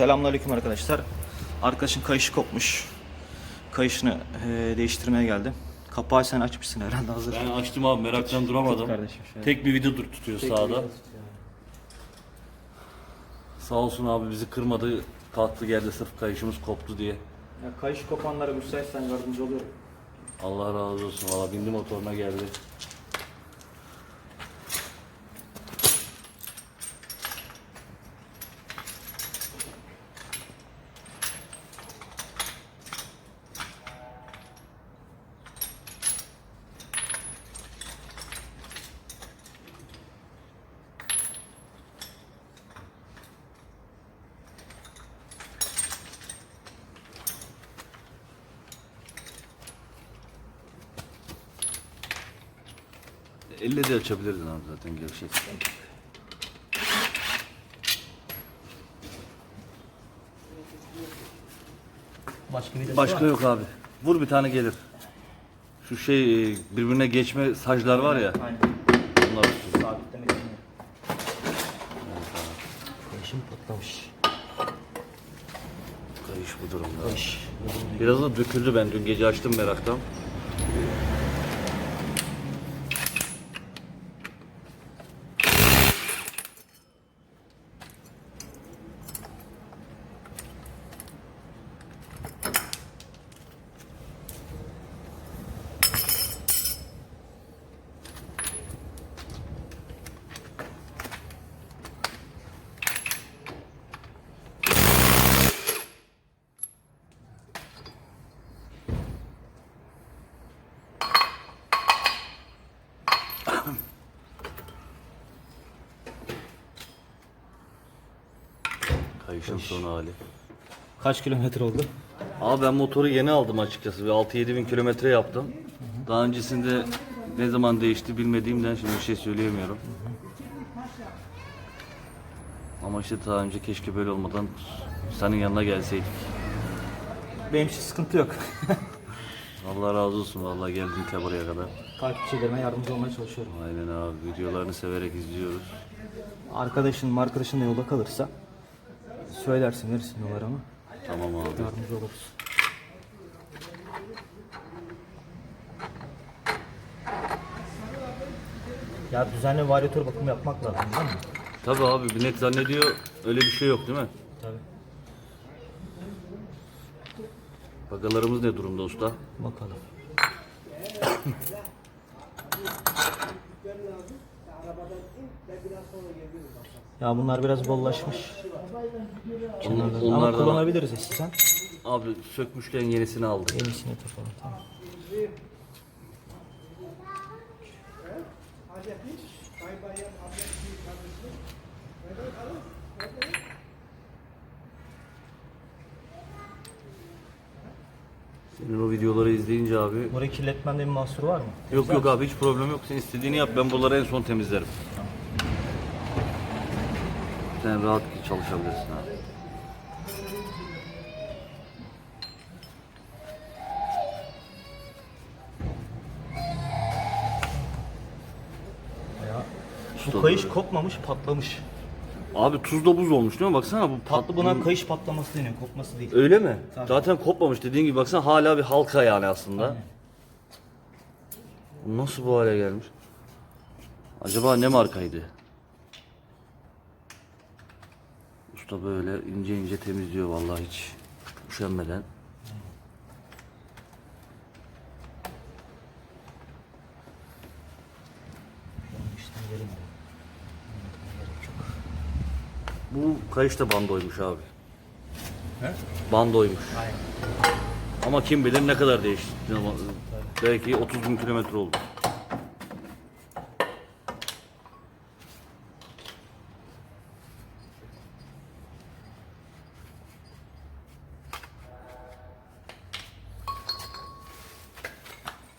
Selamünaleyküm arkadaşlar. Arkadaşın kayışı kopmuş. Kayışını eee, değiştirmeye geldim. Kapağı sen açmışsın herhalde hazır. Ben açtım abi meraktan duramadım. Tut kardeşim şöyle. Tek bir video dur tutuyor Tek sağda. Sağ olsun abi bizi kırmadı. Kalktı geldi sırf kayışımız koptu diye. Ya kayış kopanlara müsaitsen yardımcı oluyorum. Allah razı olsun. Valla bindi motoruna geldi. Elle de açabilirdin abi zaten gevşek. Başka bir Başka yok abi. Vur bir tane gelir. Şu şey e, birbirine geçme saclar var ya. Aynen. Sabitleme için. Kayışım patlamış. Kayış bu durumda. Kayış. Biraz da döküldü ben dün gece açtım meraktan. Kayışın son hali. Kaç kilometre oldu? Abi ben motoru yeni aldım açıkçası. Bir 6-7 bin kilometre yaptım. Daha öncesinde ne zaman değişti bilmediğimden şimdi bir şey söyleyemiyorum. Ama işte daha önce keşke böyle olmadan senin yanına gelseydik. Benim için sıkıntı yok. Allah razı olsun vallahi geldin te buraya kadar. Takipçilerime yardımcı olmaya çalışıyorum. Aynen abi videolarını severek izliyoruz. Arkadaşın arkadaşın da yolda kalırsa söylersin verirsin numaramı. Tamam abi. Yardımcı oluruz. Ya düzenli varyatör bakımı yapmak lazım değil mi? Tabii abi millet zannediyor öyle bir şey yok değil mi? Tabii. Bagalarımız ne durumda usta? Bakalım. ya bunlar biraz bollaşmış. Onlar, Ama onlardan kullanabiliriz sen. abi sökmüşken yenisini aldık. Yenisini takalım tamam. Senin o videoları izleyince abi Burayı kirletmende bir mahsur var mı? Yok yok abi hiç problem yok. Sen istediğini yap. Ben buraları en son temizlerim. Sen rahat çalışabilirsin abi. Bu kayış kopmamış patlamış. Abi tuzla buz olmuş değil mi? Baksana bu Tatlı buna kayış patlaması deniyor kopması değil. Öyle mi? Tabii. Zaten kopmamış dediğin gibi baksana hala bir halka yani aslında. Bu Nasıl bu hale gelmiş? Acaba ne markaydı? Usta böyle ince ince temizliyor vallahi hiç üşenmeden. Onun işten yerinde. Gerek yok. Bu kayış da bandoymuş abi. He? Bandoymuş. Aynen. Ama kim bilir ne kadar değişti. Belki 30 bin kilometre oldu.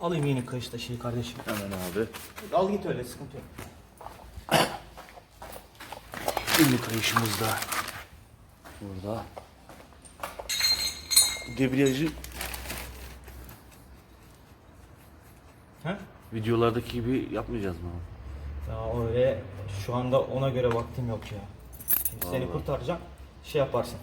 Alayım yeni kayış da şeyi kardeşim. Hemen abi. Al git öyle sıkıntı yok. Ünlü kayışımız da burada. Debriyajı He? videolardaki gibi yapmayacağız mı abi? Ya öyle şu anda ona göre vaktim yok ya. Şimdi seni kurtaracağım. Şey yaparsın.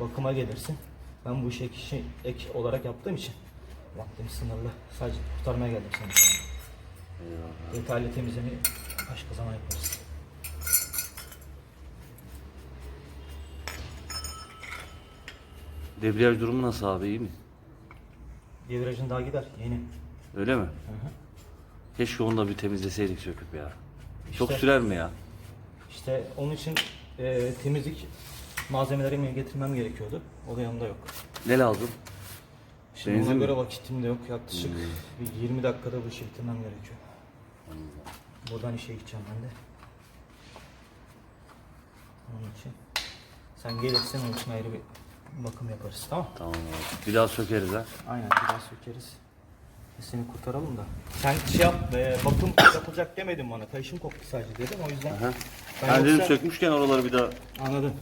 bakıma gelirsin. Ben bu işi ek, işi ek olarak yaptığım için vaktim sınırlı. Sadece kurtarmaya geldim seni şu anda. Detaylı temizlemeyi başka zaman yaparız. Debriyaj durumu nasıl abi iyi mi? Devirajın daha gider yeni. Öyle mi? Hı hı. Keşke onu da bir temizleseydik söküp ya. Çok İşte- sürer mi ya? İşte onun için e, temizlik malzemelerimi getirmem gerekiyordu. O da yanında yok. Ne lazım? Şimdi Benzin ona mi? Hmm. göre vakitim de yok. Yaklaşık bir 20 dakikada bu işi bitirmem gerekiyor. Buradan işe gideceğim ben de. Onun için. Sen gelirsen onun için ayrı bir bakım yaparız tamam Tamam abi. Bir daha sökeriz ha. Aynen biraz sökeriz. E, Seni kurtaralım da. Sen şey yap, e, bakım yapılacak demedin bana. Kayışım koptu sadece dedim o yüzden. Aha. Ben Ben dedim yoksa- sökmüşken oraları bir daha Anladım.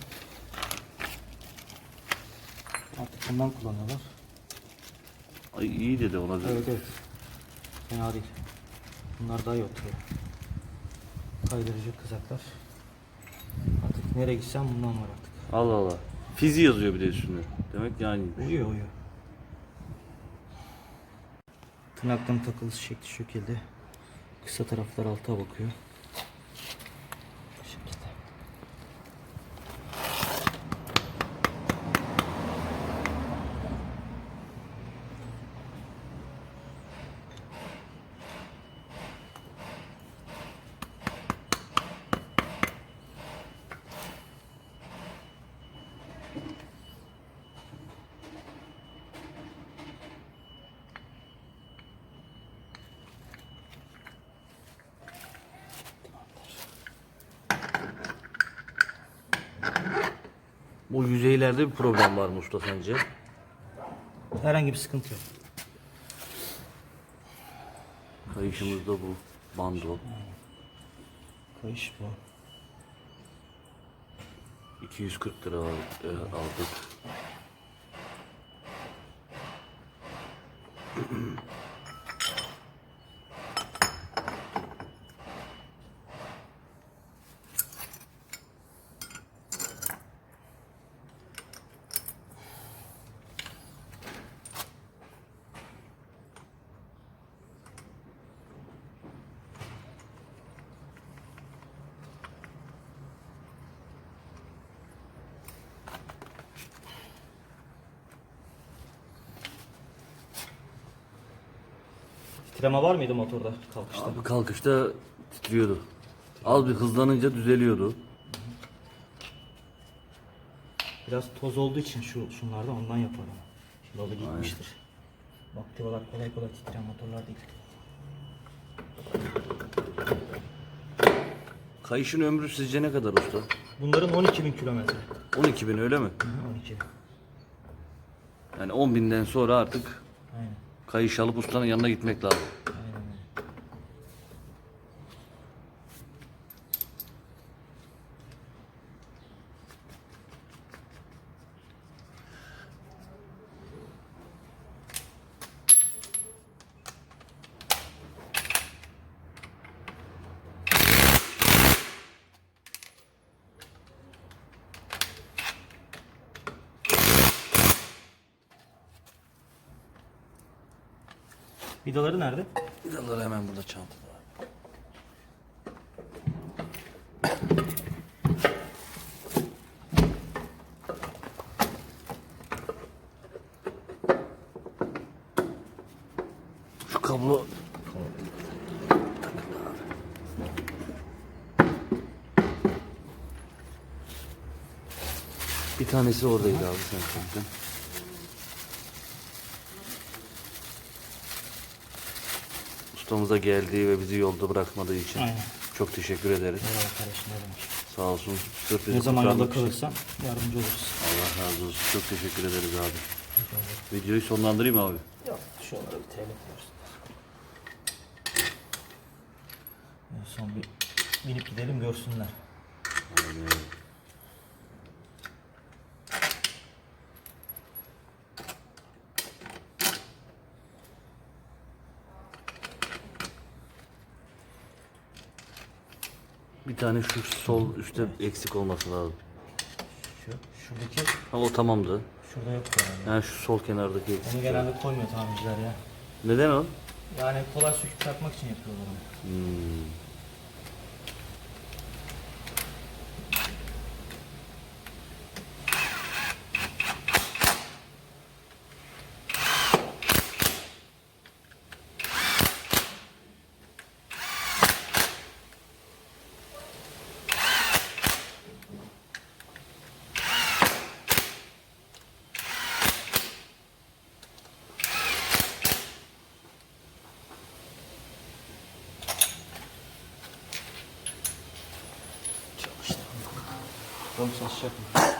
Artık bundan kullanıyorlar. Ay iyi dedi ona. dedi. Evet evet. Fena değil. Bunlar daha iyi oturuyor. Kaydırıcı kızaklar. Artık nereye gitsem bundan var artık. Allah Allah. Fizi yazıyor bir de üstünde. Demek yani. Uyuyor uyuyor. Tırnakların takılısı şekli şekilde. Kısa taraflar alta bakıyor. Bu şekilde. Bu yüzeylerde bir problem var mı usta sence? Herhangi bir sıkıntı yok. Kayışımızda bu. Bando. Kayış bu. 240 lira al- e, aldık. Titreme var mıydı motorda kalkışta? Abi kalkışta titriyordu. Az bir hızlanınca düzeliyordu. Biraz toz olduğu için şu şunlardan ondan yaparım. Yolu gitmiştir. Baktıralar kolay kolay titreyen motorlar değil. Kayışın ömrü sizce ne kadar usta? Bunların 12 bin kilometre. 12 bin öyle mi? Hı, 12. Yani 10 binden sonra artık Aynen. Kayış alıp ustanın yanına gitmek lazım. Aynen öyle. Vidaları nerede? Vidalar hemen burada çantada. Şu kablo Bir tanesi oradaydı abi sen söyle. Ustamıza geldiği ve bizi yolda bırakmadığı için Aynen. çok teşekkür ederiz. Ne demek. Sağ olsun. Sırf bizi Ne zaman yolda kurtarmak için. kalırsan yardımcı oluruz. Allah razı olsun. Çok teşekkür ederiz abi. Videoyu sonlandırayım abi. Yok şu onlara bir TL koyarız. En son bir binip gidelim görsünler. Bir tane şu sol üstte eksik olması lazım. Şu, şuradaki, Ha, o tamamdı. şurada yok herhalde. Yani şu sol kenardaki. Onu genelde koymuyor tamirciler ya. Neden o? Yani kolay söküp takmak için yapıyorlar onu. Hmm. Onu çalışacak mı?